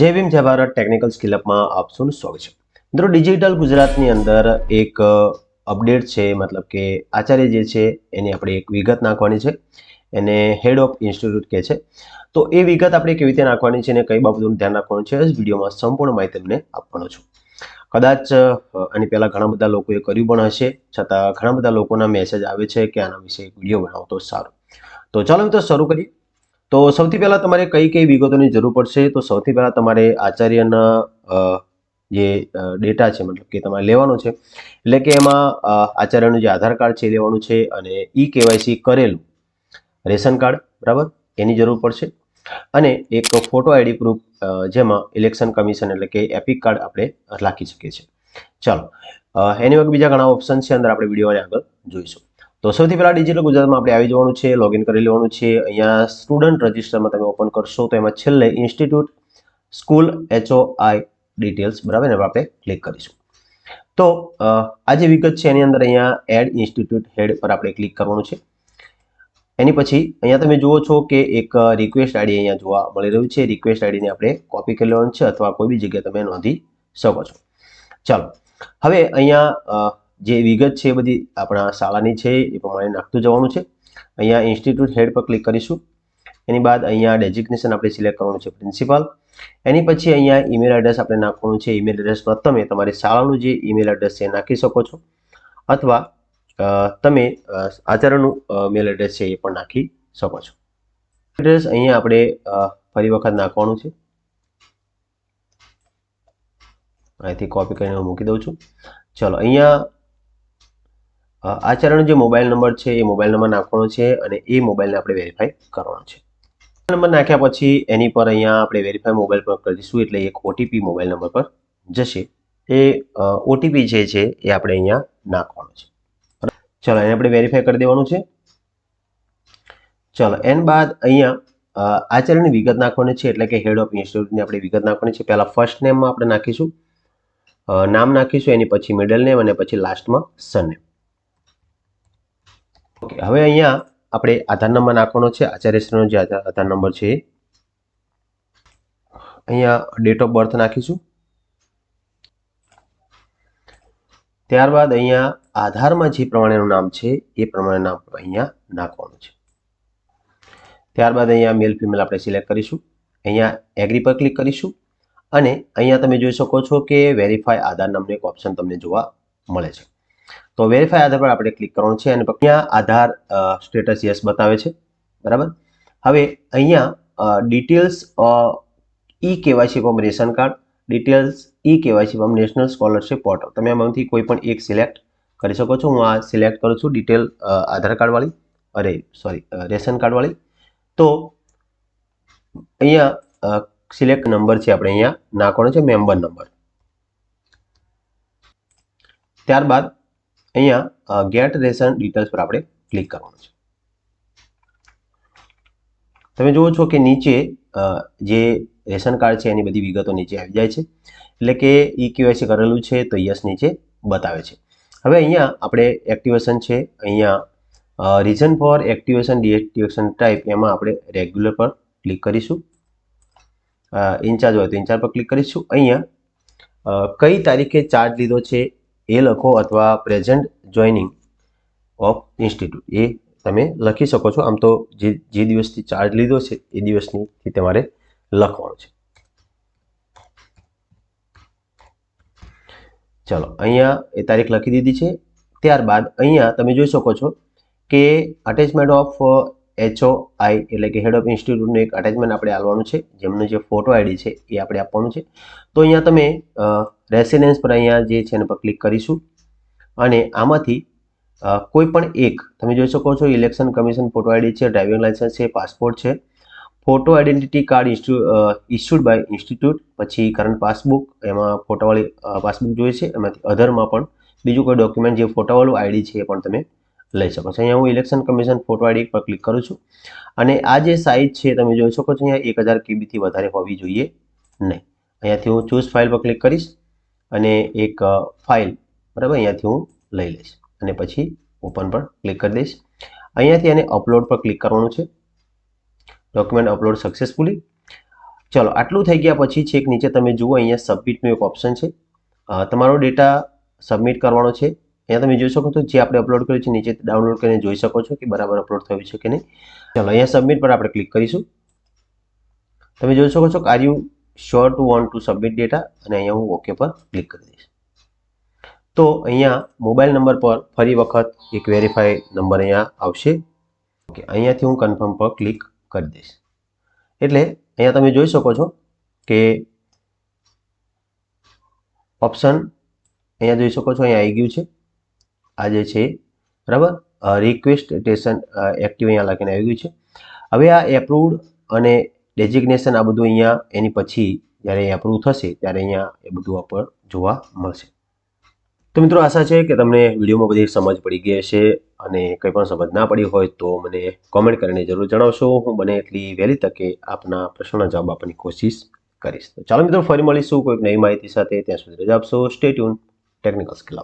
જય ભીમ, જય ભારત ટેકનિકલ સ્કિલઅપમાં આપ સૌનું સ્વાગત છે. મિત્રો, ડિજિટલ ગુજરાતની અંદર એક અપડેટ છે, મતલબ કે આચાર્ય જે છે, એની આપણે એક વિગત નાખવાની છે. એને હેડ ઓફ ઇન્સ્ટિટ્યૂટ કહે છે. તો એ વિગત આપણે કેવી રીતે નાખવાની છે અને કઈ બાબતોનું ધ્યાન રાખવાનું છે વિડીયોમાં સંપૂર્ણ માહિતી તમને આપવાનો છું. કદાચ આની પહેલાં ઘણા બધા લોકોએ કર્યું પણ હશે, છતાં ઘણા બધા લોકોના મેસેજ આવે છે કે આના વિશે વીડિયો બનાવો તો સારું. તો ચાલો મિત્રો, શરૂ કરીએ. તો સૌથી પહેલાં તમારે કઈ કઈ વિગતોની જરૂર પડશે? તો સૌથી પહેલાં તમારે આચાર્યના જે ડેટા છે, મતલબ કે તમારે લેવાનો છે, એટલે કે એમાં આચાર્યનું જે આધાર કાર્ડ છે લેવાનું છે અને ઈ કેવાયસી કરેલું રેશન કાર્ડ, બરાબર? એની જરૂર પડશે. અને એક ફોટો આઈડી પ્રૂફ જેમાં ઇલેક્શન કમિશન એટલે કે એપિક કાર્ડ આપણે રાખી શકીએ છીએ. ચાલો એની વગર બીજા ઘણા ઓપ્શન છે, અંદર આપણે વિડીયોને આગળ જોઈશું. તો સૌથી પહેલાં ડિજિટલ ગુજરાતમાં આપણે આવી જવાનું છે લોગિન કરી લેવાનું છે. અહીંયા સ્ટુડન્ટ રજિસ્ટરમાં તમે ઓપન કરશો તો એમાં છેલ્લે institute school HO I details બરાબર એના આપણે ક્લિક કરીશું. તો આ જે વિગત છે એની અંદર અહીંયા એડ ઇન્સ્ટિટ્યૂટ હેડ પર આપણે ક્લિક કરવાનું છે. એની પછી અહીંયા તમે જુઓ છો કે એક રિક્વેસ્ટ આઈડી અહીંયા જોવા મળી રહ્યું છે. રિક્વેસ્ટ આઈડીને આપણે કોપી કરી લેવાનું છે અથવા કોઈ બી જગ્યાએ તમે નોંધી શકો છો. ચાલો, હવે અહીંયા જે વિગત છે એ બધી આપણા શાળાની છે, એ પ્રમાણે નાખતું જવાનું છે. અહીંયા ઇન્સ્ટિટ્યૂટ હેડ પર ક્લિક કરીશું. એની બાદ અહીંયા ડેઝિગ્નેશન આપણે સિલેક્ટ કરવાનું છે પ્રિન્સિપાલ એની પછી અહીંયા ઈમેલ એડ્રેસ આપણે નાખવાનું છે. ઈમેલ એડ્રેસમાં તમે તમારી શાળાનું જે ઈમેલ એડ્રેસ છે નાખી શકો છો. અથવા તમે આચાર્યનું મેલ એડ્રેસ છે એ પણ નાખી શકો છો. એડ્રેસ અહીંયા આપણે ફરી વખત નાખવાનું છે. અહીંથી કોપી કરીને હું મૂકી દઉં છું. ચલો, અહીંયા અ, આચાર્યનો જે મોબાઈલ નંબર છે એ મોબાઈલ નંબર નાખવાનો છે અને એ મોબાઈલને આપણે વેરીફાઈ કરવાનો છે. નંબર નાખ્યા પછી એની પર અહીંયા આપણે વેરીફાઈ મોબાઈલ પર કરીશું એટલે એક ઓટીપી મોબાઈલ નંબર પર જશે. એ ઓટીપી જે છે એ આપણે અહીંયા નાખવાનો છે. ચલો એને આપણે વેરીફાઈ કરી દેવાનું છે. ચલો એન બાદ અહીંયા આચાર્યની વિગત નાખવાની છે એટલે કે હેડ ઓફ ઇન્સ્ટિટ્યૂટની આપણે વિગત નાખવાની છે. પહેલાં ફર્સ્ટ નેમમાં આપણે નાખીશું. નામ નાખીશું એની પછી મિડલ નેમ અને પછી લાસ્ટમાં સરનેમ ઓકે હવે અહીંયા આપણે આધાર નંબર નાખવાનો છે આચાર્યશ્રીનો જે આધાર નંબર છે અહીંયા ડેટ ઓફ બર્થ નાખીશું. ત્યારબાદ અહીંયા આધારમાં જે પ્રમાણેનું નામ છે, એ પ્રમાણે નામ અહીંયા નાખવાનું છે. ત્યારબાદ અહીંયા મેલ ફિમેલ આપણે સિલેક્ટ કરીશું. અહીંયા એગ્રી પર ક્લિક કરીશું. અને અહીંયા તમે જોઈ શકો છો કે વેરીફાઈ આધાર નામનું એક ઓપ્શન તમને જોવા મળે છે. તો વેરીફાઈ આધાર પર આપણે ક્લિક કરવાનું છે અને અહીંયા આધાર સ્ટેટસ યસ બતાવે છે. બરાબર? હવે અહીંયા details e KYC form ration card details e KYC form national scholarship portal તમે આમાંથી કોઈ પણ એક સિલેક્ટ કરી શકો છો. હું આ સિલેક્ટ કરું છું ડિટેલ આધાર કાર્ડવાળી અરે સોરી રેશન કાર્ડવાળી તો અહીંયા સિલેક્ટ નંબર છે આપણે અહીંયા નાખવાનો છે મેમ્બર નંબર ત્યારબાદ અહીંયા ગેટ રેશન ડિટેલ્સ પર આપણે ક્લિક કરવાનું છે. તમે જુઓ છો કે નીચે જે રેશન કાર્ડ છે એની બધી વિગતો નીચે આવી જાય છે. એટલે કે ઈ કેવાયસી કરેલું છે તો યસ નીચે બતાવે છે. હવે અહીંયા આપણે એક્ટિવેશન છે, અહીંયા reason for activation deactivation type એમાં આપણે રેગ્યુલર પર ક્લિક કરીશું. ઇન્ચાર્જ હોય તો ઇન્ચાર્જ પર ક્લિક કરીશું. અહીંયા કઈ તારીખે ચાર્જ લીધો છે એ લખો અથવા પ્રેઝન્ટ જોઈનિંગ ઓફ ઇન્સ્ટિટ્યૂટ એ તમે લખી શકો છો. આમ તો જે જે દિવસથી ચાર્જ લીધો છે, એ દિવસની તમારે લખવાનું છે. ચલો, અહીંયા એ તારીખ લખી દીધી છે. ત્યારબાદ અહીંયા તમે જોઈ શકો છો કે અટેચમેન્ટ ઓફ એચઓ આઈ એટલે કે હેડ ઓફ ઇન્સ્ટિટ્યૂટનું એક અટેચમેન્ટ આપણે આપવાનું છે. જેમનું જે ફોટો આઈડી છે એ આપણે આપવાનું છે. તો અહીંયા તમે રેસિડેન્સ પર અહીંયા જે છે એના પર ક્લિક કરીશું. અને આમાંથી કોઈ પણ એક, તમે જોઈ શકો છો ઇલેક્શન કમિશન ફોટો આઈડી છે ડ્રાઇવિંગ લાયસન્સ છે પાસપોર્ટ છે. Photo identity card issued by institute પછી કરંટ પાસબુક એમાં ફોટોવાળી પાસબુક જોઈએ છે. એમાંથી અધરમાં પણ બીજું કોઈ ડોક્યુમેન્ટ જે ફોટોવાળું આઈડી છે એ પણ તમે લઈ શકો છો. અહીંયા હું ઇલેક્શન કમિશન ફોટો પર ક્લિક કરું છું. અને આ જે સાઇઝ છે, તમે જોઈ શકો છો, અહીંયા એક હજાર કેબીથી વધારે હોવી જોઈએ નહીં. અહીંયાથી હું ચૂઝ ફાઇલ પર ક્લિક કરીશ અને એક ફાઇલ બરાબર? અહીંયાથી હું લઈ લઈશ અને પછી ઓપન પર ક્લિક કરી દઈશ. અહીંયાથી એને અપલોડ પર ક્લિક કરવાનું છે. ડોક્યુમેન્ટ અપલોડ સક્સેસફુલી ચલો, આટલું થઈ ગયા પછી છેક નીચે તમે જુઓ, અહીંયા સબમિટનું એક ઓપ્શન છે. તમારો ડેટા સબમિટ કરવાનો છે. અહીંયા તમે જોઈ શકો છો જે આપણે અપલોડ કર્યું છે, નીચે ડાઉનલોડ કરીને જોઈ શકો છો કે બરાબર અપલોડ થયું છે કે નહીં. ચાલો, અહીંયા સબમિટ પર આપણે ક્લિક કરીશું. તમે જોઈ શકો છો are you sure to want to submit data અને અહીંયા હું ઓકે પર ક્લિક કરી દઈશ. તો અહીંયા મોબાઈલ નંબર પર ફરી વખત એક વેરીફાઈ નંબર અહીંયા આવશે. ઓકે અહીંયાથી હું કન્ફર્મ પર ક્લિક કરી દઈશ. એટલે અહીંયા તમે જોઈ શકો છો કે ઓપ્શન અહીંયા જોઈ શકો છો, અહીંયા આવી ગયું છે. આ જે છે, બરાબર? રિક્વેસ્ટ સ્ટેશન એક્ટિવ અહીંયા લખીને આવી ગયું છે. હવે આ એપ્રુવડ અને ડેઝિગ્નેશન આ બધું અહીંયા, એની પછી જ્યારે એપ્રુવ થશે, ત્યારે અહીંયા એ બધું આપણને જોવા મળશે. તો મિત્રો આશા છે કે તમને વિડીયોમાં બધી સમજ પડી ગઈ હશે અને કંઈ પણ સમજ ના પડી હોય તો મને કોમેન્ટ કરીને જરૂર જણાવશો. હું બને એટલી વહેલી તકે આપના પ્રશ્નોના જવાબ આપવાની કોશિશ કરીશ. તો ચાલો મિત્રો, ફરી મળીશું કોઈક નવી માહિતી સાથે. ત્યાં સુધી રજા આપશો. Stay tuned technical skill